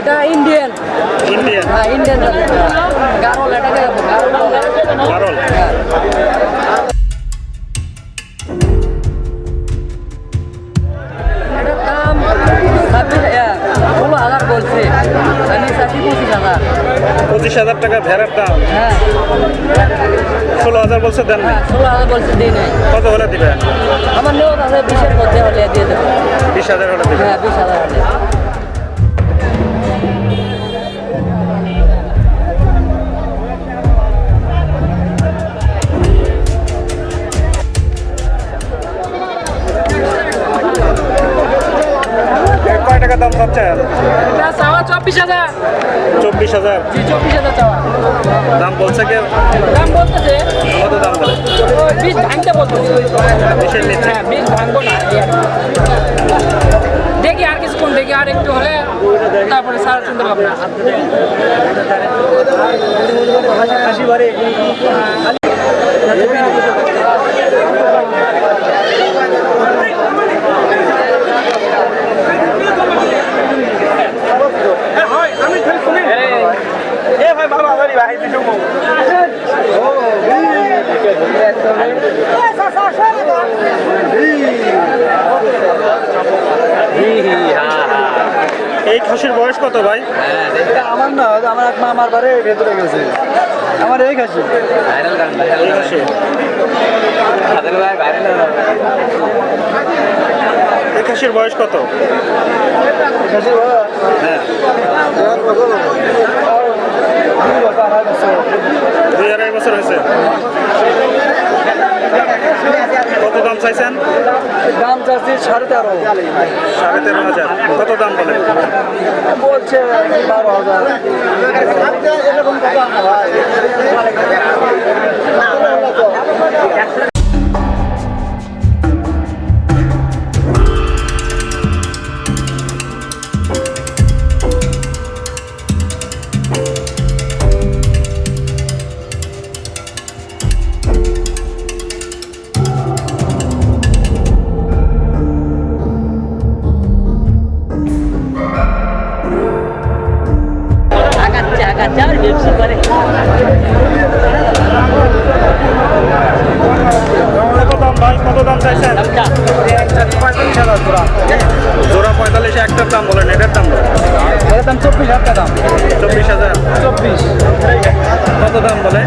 এটা Indian Indian হ্যাঁ Indian girl এটাকে গারল। এটার দাম ছাব্বিশ ষোলো হাজার বলছে। আমি চাচ্ছি পঁচিশ হাজার। পঁচিশ হাজার টাকা ভেড়ার দাম। হ্যাঁ। ষোলো হাজার বলছে দেন হ্যাঁ ষোলো হাজার বলছে দিই নাই। কত হলে দিবেন? আমার নিয়ত আছে বিশের মধ্যে হলে দিয়ে দেবো। বিশ হাজার হলে দিবেন। হ্যাঁ বিশ হাজার হলে। টাকা দাম চাচ্ছেন এটা চাওয়া চব্বিশ হাজার। চব্বিশ হাজার। জি চব্বিশ হাজার চাওয়া। দাম বলছে কেউ দাম বলতেছে? কত দাম বলে? বীজ ভাঙতে বলতেছে বিশের নিচে। হ্যাঁ বীজ ভাঙবো না। দেখি আর কিছুক্ষণ দেখি আর একটু হলে তারপরে সারা চিন্তা ভাবনা। এই খাসির বয়স কত ভাই? আমার না আমার এক মামার বাড়ি ভেতরে গেছে আমার এই খাসি এই খাসি এই খাসির বয়স কত? দুই আড়াই বছর হয়েছে কত দাম চাইছেন দাম চাচ্ছি সাড়ে তেরো। সাড়ে তেরো হাজার। কত দাম বলে বলছে বারো হাজার। এরকম কথা আগাচ্ছে আগাচ্ছে ব্যবসা করে। জোড়া পঁয়তাল্লিশ একটার দাম বলেন এটার দাম বলেন দাম চব্বিশ হাজার দাম। চব্বিশ হাজার? চব্বিশ। কত দাম বলে?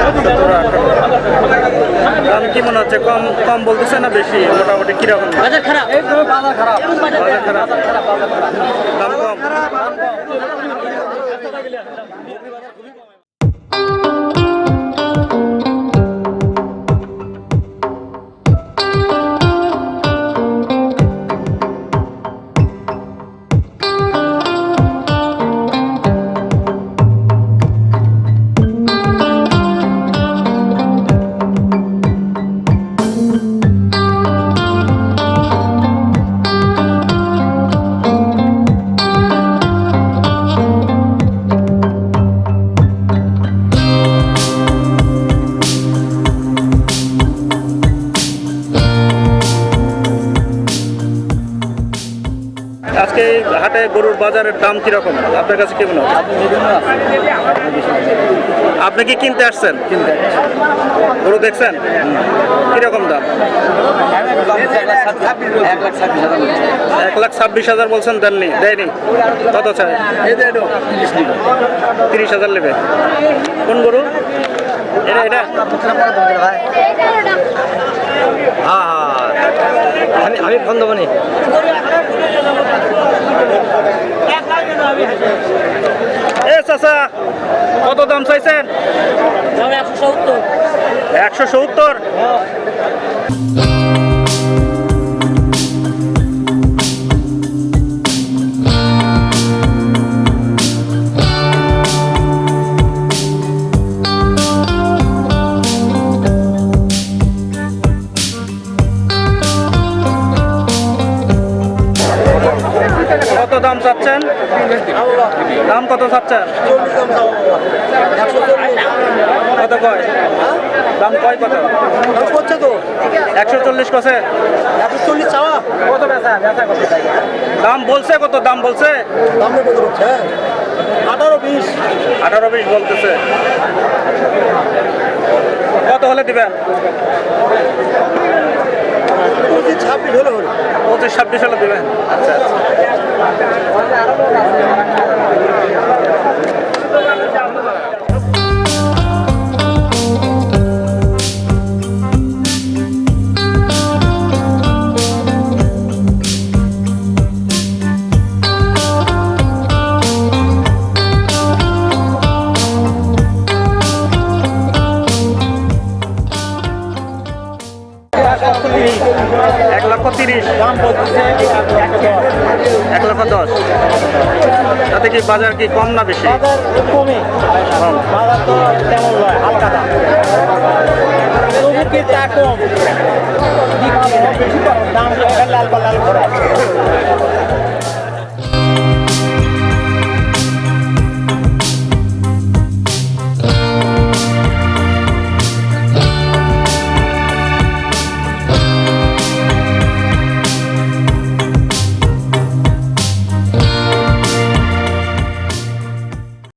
সতেরো আঠারো দাম কি মনে হচ্ছে? কম কম বলতেছে না বেশি? মোটামুটি কীরকম? বাজার খারাপ। বাজার খারাপ। বাজার খারাপ। দাম কম। আজকে হাটে গরুর বাজারের দাম কীরকম? আপনার কাছে কি মনে আপনি কি কিনতে আসছেন? গরু দেখছেন? কীরকম দাম? এক লাখ ছাব্বিশ হাজার এক লাখ ছাব্বিশ হাজার বলছেন দেননি দেয়নি। কত চাই? তিরিশ হাজার নেবে। কোন গরু? এটা এটা। হ্যাঁ হ্যাঁ। আমি আমি ফোন দেবো নি এ চাচা কত দাম চাইছেন? একশো সত্তর। একশো সত্তর? দাম চাচ্ছেন? দাম কত চাচ্ছেন? কত কয়? দাম কয় কত? করছে তো একশো চল্লিশ কষে একশো চল্লিশ কত দাম বলছে কত, দাম বলছে? দাম কত আঠারো বিশ আঠারো বিশ বলতেছে। কত হলে দিবেন? পঁচিশ ছাব্বিশ হলে হলো। পঁচিশ ছাব্বিশ হলে দিবেন। আচ্ছা আচ্ছা। وأنا اعرفه এক লক্ষ দশ। তাতে কি বাজার কি কম না বেশি? বাজার কমে। কম। বাজার তো তেমন নয় হালকা দাম কি তা কম। দাম লাল বা লাল করা।